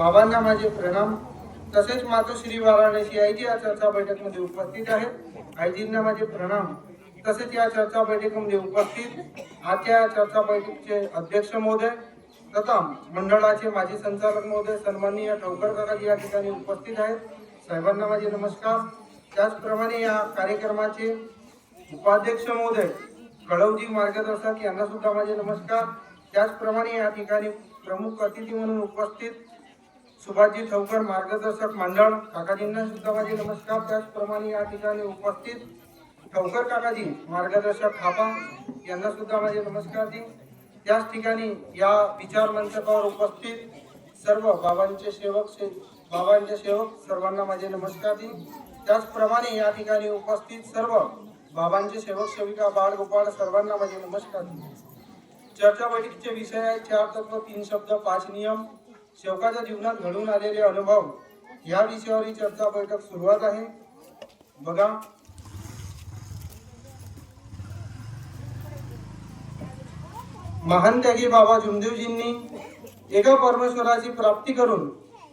बाबांना माझे प्रणाम. तसेच मातोश्री वाराणसी आयजी या चर्चा बैठकमध्ये उपस्थित आहेत आईजींना माझे प्रणाम. तसेच या चर्चा बैठकीमध्ये उपस्थित आजच्या या चर्चा बैठकीचे अध्यक्ष महोदय तथा मंडळाचे माजी संचालक महोदय सन्माननीय ठोकर काकाजी या ठिकाणी उपस्थित आहेत. साहेबांना माझे नमस्कार. त्याचप्रमाणे या कार्यक्रमाचे उपाध्यक्ष महोदय कळवजी मार्गदर्शक यांना सुद्धा माझे नमस्कार. त्याचप्रमाणे या ठिकाणी प्रमुख अतिथी म्हणून उपस्थित सुभाजी ठवकर मार्गदर्शक मंडळ काकाजींना सुद्धा माझे नमस्कार. त्याचप्रमाणे या ठिकाणी उपस्थित ठवकर काकाजी मार्गदर्शक खापा यांना सुद्धा माझे नमस्कार दे त्याच ठिकाणी या विचार मंचकावर उपस्थित सर्व बाबांचे सेवक से बाबांचे सेवक सर्वांना माझे नमस्कार दे त्याचप्रमाणे या ठिकाणी उपस्थित सर्व बाबांचे सेवक सेविका बाळ गोपाळ सर्वांना माझे नमस्कार दे चर्चा बैठकीचे विषय आहे चार तत्व तीन शब्द पाच नियम. शेवकाच्या जीवनात घडून आलेले अनुभव या विषयावरील चर्चा बैठक सुरुवात आहे. बघा. महान त्यागी बाबा जुमदेवजींनी एका परमेश्वराची प्राप्ती करून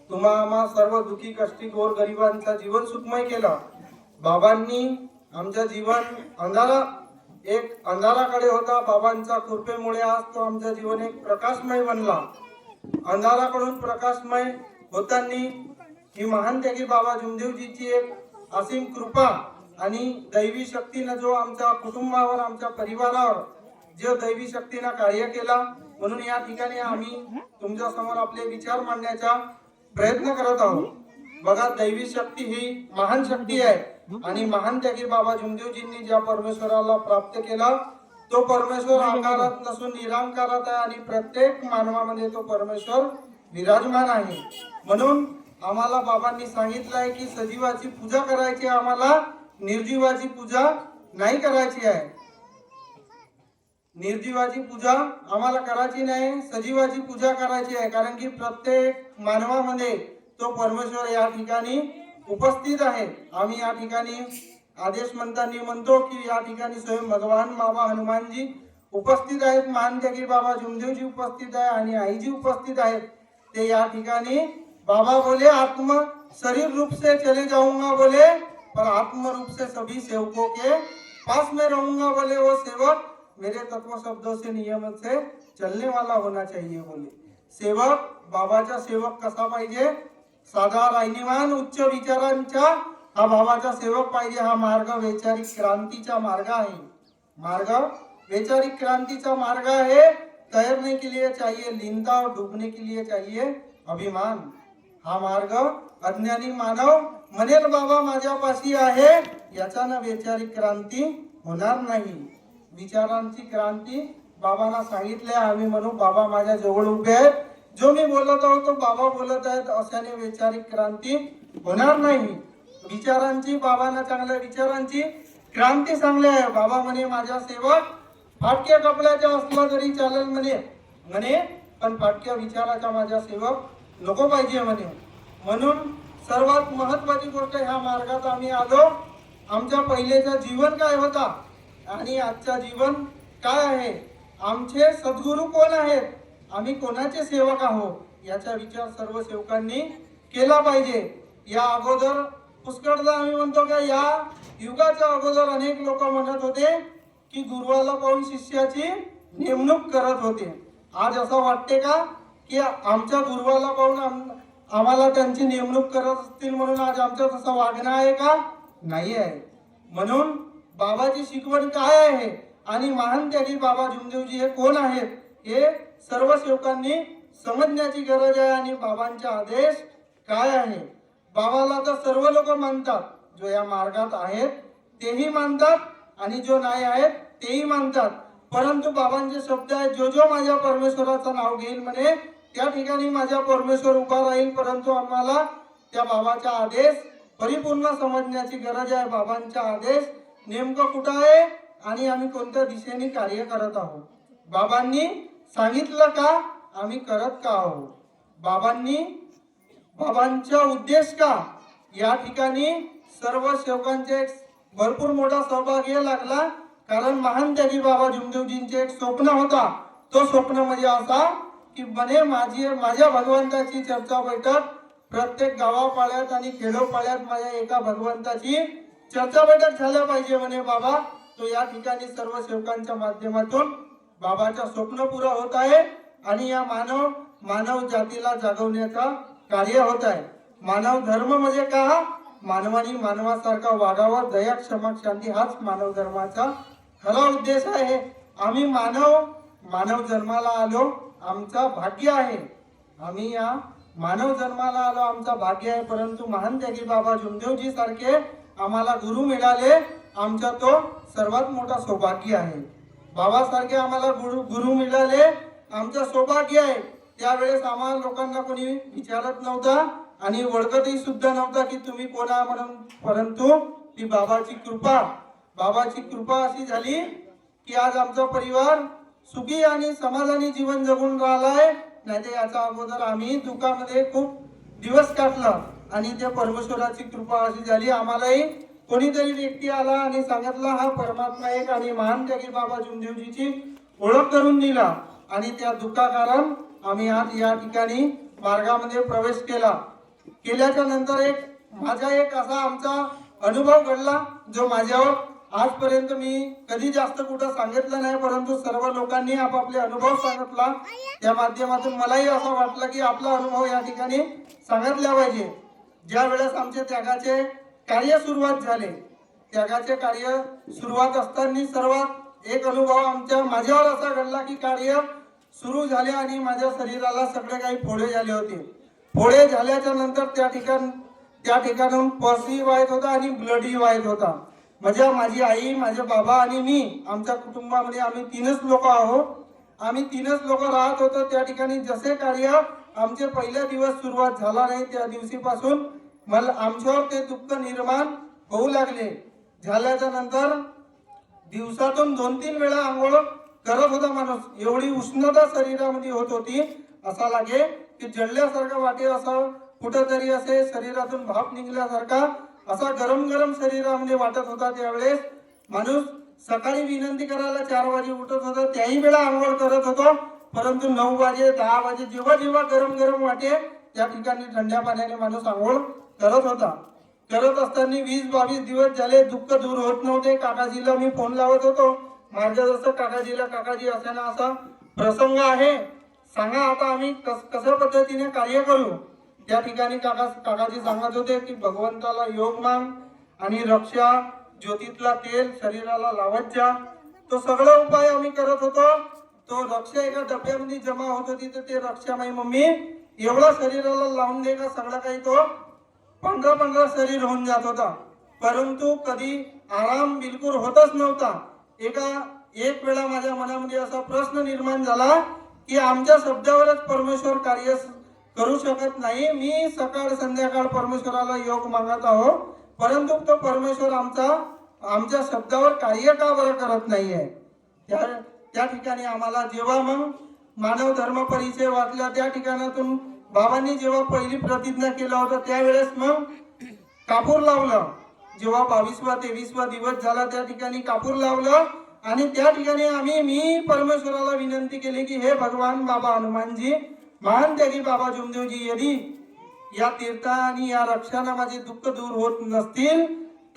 तुम्हा सर्व दुखी कष्टी गोर गरिबांचा जीवन सुखमय केलं. बाबांनी आमचं जीवन अंधारा एक अंधाराकडे होता. बाबांच्या कृपेमुळे आज तो आमचं जीवन एक प्रकाशमय बनला. अंधाराकडून प्रकाशमय होतानी ही महान त्यागी बाबा जुमदेवजीची एक असीम कृपा आणि दैवी शक्तीनं जो आमच्या कुटुंबावर आमच्या परिवारावर जो दैवी शक्तीनं कार्य केला म्हणून या ठिकाणी आम्ही तुमच्यासमोर आपले विचार मांडण्याचा प्रयत्न करत आहोत. बघा दैवी शक्ती ही महान शक्ती आहे. आणि महान त्यागी बाबा जुमदेवजींनी ज्या परमेश्वराला प्राप्त केला तो परमेश्वर आकारात नसून निरांकारात आहे आणि प्रत्येक मानवामध्ये तो परमेश्वर विराजमान आहे. म्हणून आम्हाला बाबांनी सांगितलं आहे की सजीवाची पूजा करायची आम्हाला निर्जीवाची पूजा नाही करायची आहे. निर्जीवाची पूजा आम्हाला करायची नाही सजीवाची पूजा करायची आहे कारण की प्रत्येक मानवामध्ये तो परमेश्वर या ठिकाणी उपस्थित आहे. आम्ही या ठिकाणी आदेश म्हणताना म्हणतो की या ठिकाणी स्वयं भगवान बाबा हनुमानजी उपस्थित आहेत. महान त्यागी बाबा जुमदेवजी उपस्थित आहे आणि आईजी उपस्थित आहेत. ते या ठिकाणी बाबा बोले आत्म शरीर रूप से चले जाऊंगा बोले पर आत्म रूप से सभी सेवकों के पास में रहूंगा बोले वो सेवक मेरे तत्व शब्दों से नियम से चलने वाला होना चाहिए बोले। सेवक बाबाचा सेवक कसा पाहिजे? साधा राहिनीमान उच्च विचारांच्या हा भावाचा सेवक पाहिजे हा मार्ग वैचारिक क्रांतीचा मार्ग आहे. मार्ग वैचारिक क्रांतीचा मार्ग आहे. तैरने के लिए चाहिए लिंदा और डूबने के लिए चाहिए अभिमान. हा मार्ग अज्ञानी मानव म्हणेल बाबा माझ्यापाशी आहे. याच्यानं वैचारिक क्रांती होणार नाही. विचारांची क्रांती बाबांना सांगितले आम्ही म्हणू बाबा माझ्या जवळ उभे आहेत. जो मी बोलत आहोत तो बाबा बोलत आहेत. अशाने वैचारिक क्रांती होणार नाही. विचारांची बाबांना चांगल्या विचारांची क्रांती चांगली आहे. बाबा म्हणे माझ्या सेवक फाटक्या कपड्याच्या असला तरी चालेल म्हणे. म्हणे पण फाटक्या विचाराचा माझ्या सेवक नको पाहिजे म्हणे. म्हणून सर्वात महत्वाची गोष्ट ह्या मार्गात आम्ही आलो. आमच्या पहिलेचा जीवन काय होता आणि आजचा जीवन काय आहे? आमचे सद्गुरू कोण आहेत? आम्ही कोणाचे सेवक आहोत? याचा विचार सर्व सेवकांनी केला पाहिजे. या अगोदर पुष्कळदा आम्ही म्हणतो का या युगाच्या अगोदर अनेक लोक म्हणत होते की गुरुवाला पाहून शिष्याची नेमणूक करत होते. आज असं वाटते का की आमच्या गुरुवाला पाहून आम- आम्हाला त्यांची नेमणूक करत असतील म्हणून आज आमचं तसं वागणं आहे का? नाही आहे. म्हणून बाबाची शिकवण काय आहे आणि महान त्यागी बाबा जुमदेवजी हे कोण आहेत हे सर्व सेवकांनी समजण्याची गरज आहे आणि बाबांचा आदेश काय आहे? बाबाला तर सर्व लोक मानतात. जो या मार्गात आहेत तेही मानतात आणि जो नाही आहेत तेही मानतात. परंतु बाबांचे शब्द आहेत जो जो माझ्या परमेश्वराचं नाव घेईल म्हणे त्या ठिकाणी माझा परमेश्वर उभा राहील. परंतु आम्हाला त्या बाबाचा आदेश परिपूर्ण समजण्याची गरज आहे. बाबांचा आदेश नेमकं कुठं आहे आणि आम्ही कोणत्या दिशेने कार्य करत आहोत? बाबांनी सांगितलं का? आम्ही करत का आहोत? बाबांनी बाबांचा उद्देश का? या ठिकाणी सर्व सेवकांचे भरपूर मोठा सहभाग या लागला. कारण महान त्यागी बाबा जुमदेवजींचे एक स्वप्न होता. तो स्वप्न म्हणजे असा की बने माझी माझ्या भगवंताची चर्चा बैठक प्रत्येक गावापाड्यात आणि खेडोपाड्यात माझ्या एका भगवंताची चर्चा बैठक झाल्या पाहिजे म्हणे बाबा. तो या ठिकाणी सर्व सेवकांच्या माध्यमातून बाबाचा स्वप्न पुरा होत आहे. आणि या मानव मानव जातीला जागवण्याचा कार्य होत आहे. मानव धर्म म्हणजे का मानवानी मानवासारखा वागावा दया क्षमा शांती हाच मानव धर्माचा खरा उद्देश आहे. आम्ही मानव मानव जन्माला आलो आमचा भाग्य आहे. आम्ही या मानव जन्माला आलो आमचा भाग्य आहे. परंतु महान त्यागी बाबा जुमदेवजी सारखे आम्हाला गुरु मिळाले. आमचा तो सर्वात मोठा सौभाग्य आहे. बाबासारखे आम्हाला गुरु गुरु मिळाले. आमचा सौभाग्य आहे. त्यावेळेस आम्हाला लोकांना कोणी विचारत नव्हता आणि ओळखतही सुद्धा नव्हता की तुम्ही कोणा म्हणून. परंतु ती बाबाची कृपा बाबाची कृपा अशी झाली की आज आमचा परिवार सुखी आणि समाधानी जीवन जगून राहिलाय. नाही याचा याच्या अगोदर आम्ही दुःखामध्ये खूप दिवस काढला आणि त्या परमेश्वराची कृपा अशी झाली. आम्हालाही कोणीतरी व्यक्ती आला आणि सांगितला हा परमात्मा एक आणि महान त्यागी बाबा जुमदेवजीची ओळख करून दिला. आणि त्या दुःखाकारण आम्ही आज या ठिकाणी मार्गामध्ये प्रवेश केला. केल्याच्यानंतर एक माझा एक असा आमचा अनुभव घडला जो माझ्यावर आजपर्यंत मी कधी जास्त कुठं सांगितलं नाही परंतु सर्व लोकांनी आपापले अनुभव सांगितला. त्या माध्यमातून मलाही असं वाटलं की आपला अनुभव या ठिकाणी सांगितला पाहिजे. ज्या वेळेस आमचे त्यागाचे कार्य सुरुवात झाले त्यागाचे कार्य सुरुवात असताना सर्वात एक अनुभव आमच्या माझ्यावर असा घडला की कार्य सुरू झाले आणि माझ्या शरीराला सगळे काही फोडे झाले होते. फोडे झाल्याच्यानंतर त्या ठिकाण त्या ठिकाणाहून पसी वाहत होता आणि ब्लडही वाहत होता. म्हणजे माझी आई माझे बाबा आणि मी आमच्या कुटुंबामध्ये आम्ही तीनच लोक आहोत. आम्ही तीनच लोक राहत होतो. त्या ठिकाणी जसे कार्य आमचे पहिल्या दिवस सुरुवात झाला नाही त्या दिवशीपासून मला आमच्यावर ते दुःख निर्माण होऊ लागले. झाल्याच्यानंतर दिवसातून दोन तीन वेळा आंघोळ करत होता माणूस एवढी उष्णता शरीरामध्ये होत होती असा लागे की जळल्यासारखं वाटे असं कुठंतरी असे शरीरातून भाप निघल्यासारखा असा गरम गरम शरीरामध्ये वाटत होता त्यावेळेस. माणूस सकाळी विनंती करायला चार वाजे उठत होता त्याही वेळा आंघोळ करत होतो. परंतु नऊ वाजे दहा वाजे जेव्हा जेव्हा गरम गरम वाटे त्या ठिकाणी थंड्या पाण्याने माणूस आंघोळ करत होता. करत असताना वीस बावीस दिवस झाले दुःख दूर होत नव्हते. काकाजीला मी फोन लावत होतो. मार्गदर्शक काकाजीला काकाजी असा असा प्रसंग आहे. सांगा आता आम्ही कस कशा पद्धतीने कार्य करू? त्या ठिकाणी काका काकाजी सांगत होते की भगवंताला योग माग आणि रक्षा ज्योतीतला तेल शरीराला लावत जा. तो सगळा उपाय आम्ही करत होतो. तो रक्षा एका डब्यामध्ये जमा होत होती तर ते रक्षा नाही मम्मी एवढा शरीराला लावून दे का सगळा काही तो पंधरा पंधरा शरीर होऊन जात होता. परंतु कधी आराम बिलकुल होतच नव्हता. एका एक वेळा माझ्या मनामध्ये असा प्रश्न निर्माण झाला की आमच्या शब्दावरच परमेश्वर कार्य करू शकत नाही. मी सकाळ संध्याकाळ परमेश्वराला योग मागत आहो परंतु तो परमेश्वर आमचा आमच्या शब्दावर कार्य का बरं करत नाहीये? त्या त्या ठिकाणी आम्हाला जेव्हा मग मानव धर्म परिचय वाचला त्या ठिकाणातून बाबांनी जेव्हा पहिली प्रतिज्ञा केला होता त्यावेळेस मग कापूर लावलं. जेव्हा बावीसवा तेवीसवा दिवस झाला त्या ठिकाणी कापूर लावलं. आणि त्या ठिकाणी आम्ही मी परमेश्वराला विनंती केली की हे भगवान बाबा हनुमानजी महान त्यागी बाबा जुमदेवजी यदि या तीर्था आणि या रक्षाना माझे दुःख दूर होत नसतील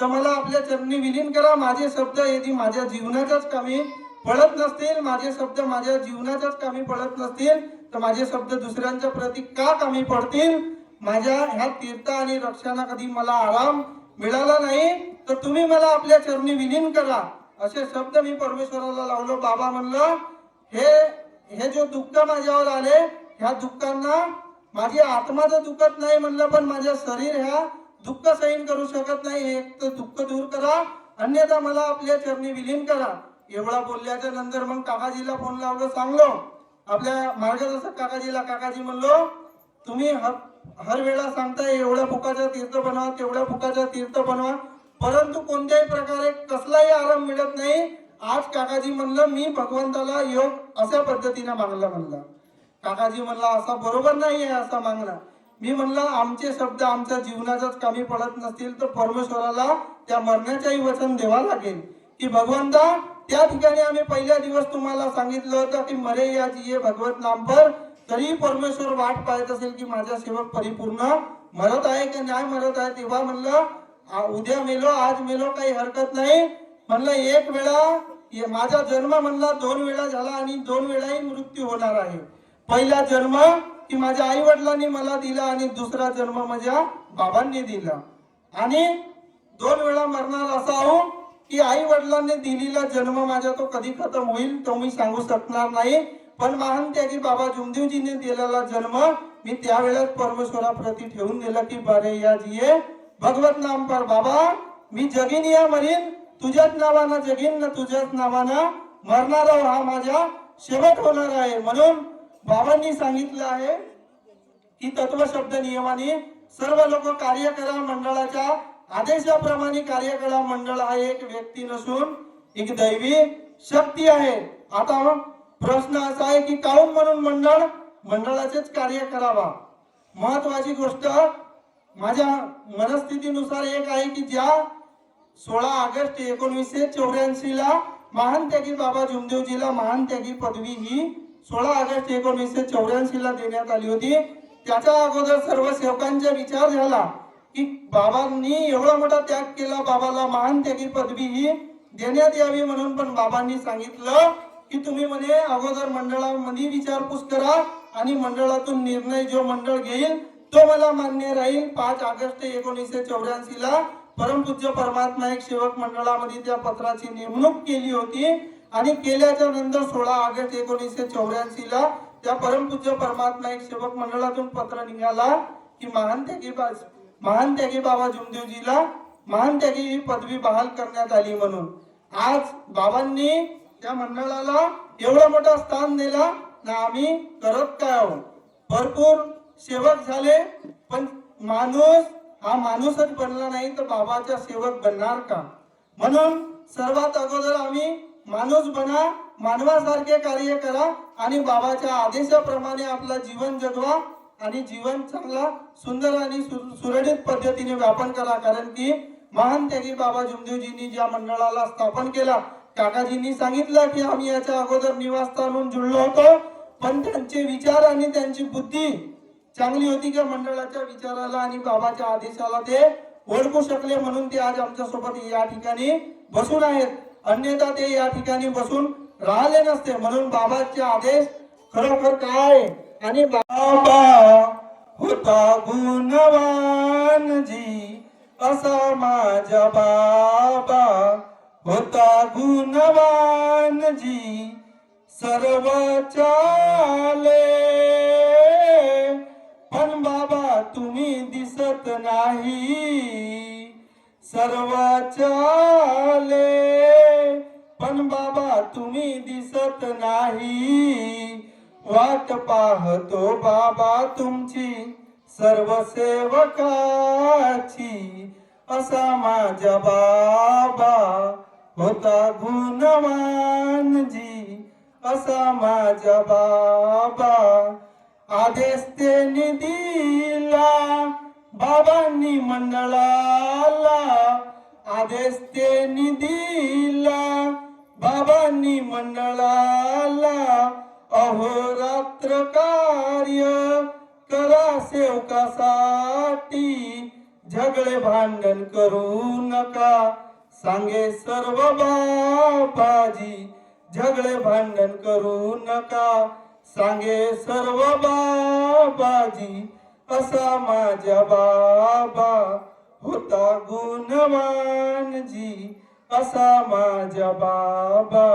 तर मला आपल्या चरणी विलीन करा. माझे शब्द यदि माझ्या जीवनाच्याच कामी पडत नसतील माझे शब्द माझ्या जीवनाच्याच कामी पडत नसतील तर माझे शब्द दुसऱ्यांच्या प्रती का कामी पडतील? माझ्या ह्या तीर्थ आणि रक्षाना कधी मला आराम मिळाला नाही तर तुम्ही मला आपल्या चरणी विलीन करा. असे शब्द मी परमेश्वराला लावलो. बाबा म्हणलं हे हे जो दुःख माझ्यावर आले ह्या दुःखांना माझी आत्मा तर दुखत नाही म्हणलं पण माझ्या शरीर ह्या दुःख सहन करू शकत नाही. हे एक तर दुःख दूर करा. अन्यथा मला आपल्या चरणी विलीन करा. एवढा बोलल्याच्या नंतर मग काकाजीला फोन लावलं सांगलो. आपल्या मार्गदर्शक काकाजीला काकाजी म्हणलो तुम्ही हर हर वेळा सांगताय एवढ्या फुकाचा तीर्थ बनवा तेवढ्या फुकाचा तीर्थ बनवा. परंतु कोणत्याही प्रकारे कसलाही आराम मिळत नाही. आज काकाजी म्हणलं मी भगवंताला योग अशा पद्धतीने मागला म्हणला. काकाजी म्हणला असा बरोबर नाही आहे असा मागला मी म्हणलं आमचे शब्द आमच्या जीवनाच्याच कमी पडत नसतील तर परमेश्वराला त्या मरण्याच्याही वचन द्यावा लागेल. की भगवंता त्या ठिकाणी आम्ही पहिल्या दिवस तुम्हाला सांगितलं होतं की मरे या जी भगवत नाम पर. तरी परमेश्वर वाट पाहत असेल की माझा सेवक परिपूर्ण मरत आहे की नाही मरत आहे तेव्हा म्हणलं उद्या मेलो आज मेलो काही हरकत नाही. म्हणलं एक वेळा माझा जन्म म्हणला दोन वेळा झाला आणि दोन वेळाही मृत्यू होणार आहे. पहिला जन्म की माझ्या आई वडिलांनी मला दिला आणि दुसरा जन्म माझ्या बाबांनी दिला. आणि दोन वेळा मरणार असा हो की आई वडिलांनी दिलेला जन्म माझा तो कधी खतम होईल तो मी सांगू शकणार नाही. पण महान त्यागी बाबा जुमदेवजीने दिलेला जन्म मी त्यावेळेस परमेश्वराप्रती ठेवून दिला की बरे या जिये. भगवत नाम पर बाबा मी जगीन या मरीन. तुझ्याच नावानं जगीन ना तुझ्याच नावानं मरणार हा माझा शेवट होणार आहे. म्हणून बाबांनी सांगितलं आहे की तत्व शब्द नियमाने सर्व लोक कार्य करा मंडळाच्या आदेशाप्रमाणे कार्य करा. मंडळ हा एक व्यक्ती नसून एक दैवी शक्ती आहे. आता प्रश्न असा आहे की काऊन म्हणून मंडळ मंडळाचेच कार्य करावा? महत्वाची गोष्ट माझ्या मनस्थितीनुसार एक आहे की ज्या सोळा ऑगस्ट एकोणीसशे चौऱ्याऐंशी ला महान त्यागी बाबा जुमदेवजीला महान त्यागी पदवी ही सोळा ऑगस्ट एकोणीसशे चौऱ्याऐंशी ला देण्यात आली होती. त्याच्या अगोदर सर्व सेवकांचा विचार झाला की बाबांनी एवढा मोठा त्याग केला बाबाला महान त्यागी पदवी ही देण्यात यावी म्हणून पण बाबांनी सांगितलं. की तुम्ही म्हणे अगोदर मंडळामध्ये विचारपूस करा आणि मंडळातून निर्णय जो मंडळ घेईल तो मला मान्य राहील. पाच ऑगस्ट एकोणीसशे चौऱ्याऐंशी ला परमपूज्य परमात्मा एक सेवक मंडळामध्ये त्या पत्राची नेमणूक केली होती. आणि केल्याच्यानंतर सोळा ऑगस्ट एकोणीसशे चौऱ्याऐंशी ला त्या परमपूज्य परमात्मा एक सेवक मंडळातून पत्र निघाला की महान त्यागीबा महान त्यागी बाबा जुमदेवजीला? महान त्यागी ही पदवी बहाल करण्यात आली म्हणून? आज बाबांनी त्या मंडळाला एवढं मोठं स्थान दिला ना आम्ही करत काय आहोत? भरपूर सेवक झाले पण माणूस हा माणूसच बनला नाही तर बाबाचा सेवक बनणार का? म्हणून सर्वात अगोदर आम्ही माणूस बना मानवासारखे कार्य करा आणि बाबाच्या आदेशाप्रमाणे आपला जीवन जगवा आणि जीवन चांगला सुंदर आणि सु- सुरळीत पद्धतीने व्यापन करा. कारण की महान त्यागी बाबा जुमदेवजींनी ज्या मंडळाला स्थापन केला काकाजींनी सांगितलं की आम्ही याच्या अगोदर निवासस्थान म्हणून जुळलो होतो. पण त्यांचे विचार आणि त्यांची बुद्धी चांगली होती की मंडळाच्या विचाराला आणि बाबाच्या आदेशाला ते ओळखू शकले म्हणून ते आज आमच्यासोबत या ठिकाणी बसून आहेत. अन्यथा ते या ठिकाणी बसून राहिले नसते. म्हणून बाबाचे आदेश खरोखर काय? आणि बाबा होता गुणवान जी असा माझा बाबा. होता गुणवान जी सर्व चाले पण बाबा तुम्ही दिसत नाही सर्व चाले पण बाबा तुम्ही दिसत नाही वाट पाहतो बाबा तुमची सर्व सेवकाची असा माझ्या बाबा होता गुणवान जी असा माझा बाबा. आदेश त्यांनी दिला बाबांनी मंडळाला. आदेश त्यांनी दिला बाबांनी मंडळाला. अहोरात्र कार्य करा सेवकासाठी. झगडे भांडण करू नका. सांगे सर्व बाबाजी झगडे भांडण करू नका. सांगे सर्व बाबाजी असा माझ्या बाबा होता गुणवान जी असा माझ्या बाबा.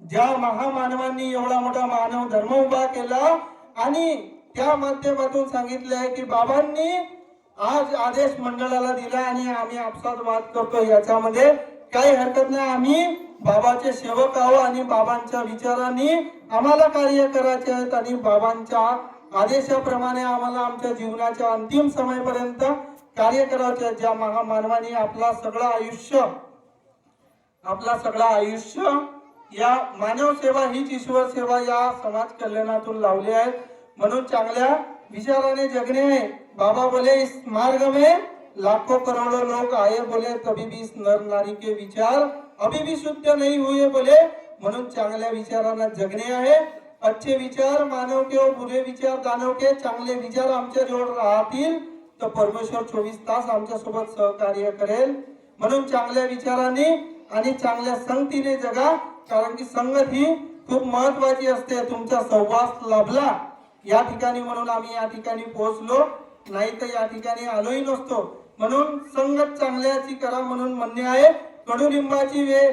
ज्या महामानवांनी एवढा मोठा मानव धर्म उभा केला आणि त्या माध्यमातून सांगितले आहे की बाबांनी आज आदेश मंडळाला दिला आणि आम्ही आपसात वाद करतो याच्यामध्ये काही हरकत नाही. आम्ही बाबाचे सेवक आहो आणि बाबांच्या विचारांनी आम्हाला कार्य करायचे आहेत आणि बाबांच्या आदेशाप्रमाणे आम्हाला आमच्या जीवनाच्या अंतिम समयपर्यंत कार्य करायचे आहे. ज्या महामानवाने आपला सगळं आयुष्य आपला सगळं आयुष्य या मानव सेवा हीच ईश्वर सेवा या समाज कल्याणातून लावली आहे. म्हणून चांगल्या विचाराने जगणे. आहे बाबा बोले इस मार्ग में लाखों करोड़ों लोग आए. बोले तभी भी इस नर नारी के विचार अभी भी शुद्ध नहीं हुए. बोले म्हणून चांगल्या विचारांना जगणे आहे अच्छे विचार मानव के और बुरे विचार दानव के चांगले विचार आमच्या जवळ राहतील तर परमेश्वर चोवीस तास आमच्यासोबत सहकार्य करेल। म्हणून चांगल्या विचाराने आणि चांगल्या संगतीने जगा. कारण की संगत ही खूप महत्वाची असते. तुमचा सहवास लाभला. या ठिकाणी म्हणून आम्ही या ठिकाणी पोहोचलो. नाही तर या ठिकाणी आलोही नसतो. म्हणून संगत चांगल्याची करा म्हणून म्हणणे आहे. कडुलिंबाची वेळ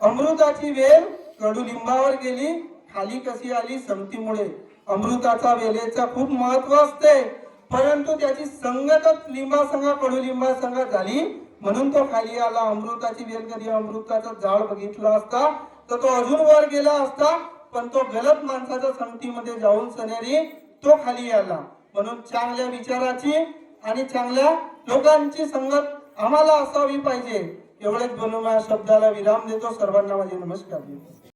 अमृताची वेल कडुलिंबावर गेली खाली कशी आली? संगतीमुळे अमृताचा वेलेचा खूप महत्त्व असते. परंतु त्याची संगतच लिंबा संघा कडुलिंबा संघा झाली. म्हणून तो खाली आला. अमृताची वेल कधी? अमृताचं झाड बघितलं असता. तर तो अजून वर गेला असता. पण तो गलत माणसाच्या संगतीमध्ये जाऊन सनेरी तो खाली आला. म्हणून चांगल्या विचाराची आणि चांगल्या लोकांची संगत आम्हाला असावी पाहिजे. एवढेच बोलून शब्दाला विराम देतो. सर्वांना माझे नमस्कार. देतो